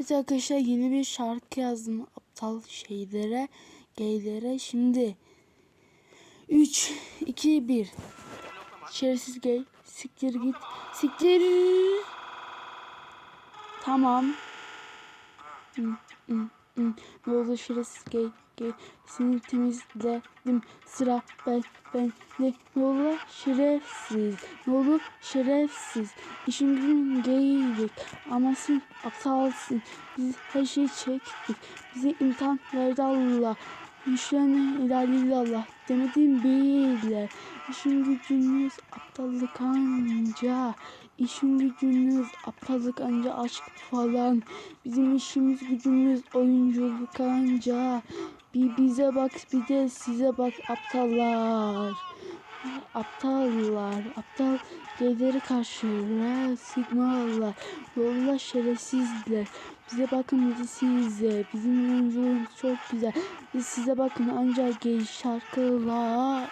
Evet arkadaşlar yeni bir şarkı yazdım aptal şeylere, geylere. Şimdi 3 2 1 Şerefsiz gay. Siktir git. Siktir. Tamam. Hı, hı, şerefsiz gay. Gay. Seni temizledim. Sıra ben ben ne oldu şerefsiz. Oldu şerefsiz. İşin gücün gaylik. Ama sen aptalsın. Biz her şeyi çektik. Bize imtihan verdi Allah. Müşrene ilalillallah demedim bile. İşin gücünüz aptallık anca. İşin gücünüz aptallık anca aşk falan. Bizim işimiz gücümüz oyunculuk anca. Bir bize bak bir de size bak aptallar. Aptallar, aptal geyleri karşı sigmalar, yolla şerefsizler. Bize bakın bizi size, bizim oyunculuğumuz çok güzel. Biz size bakın ancak gay şarkılar.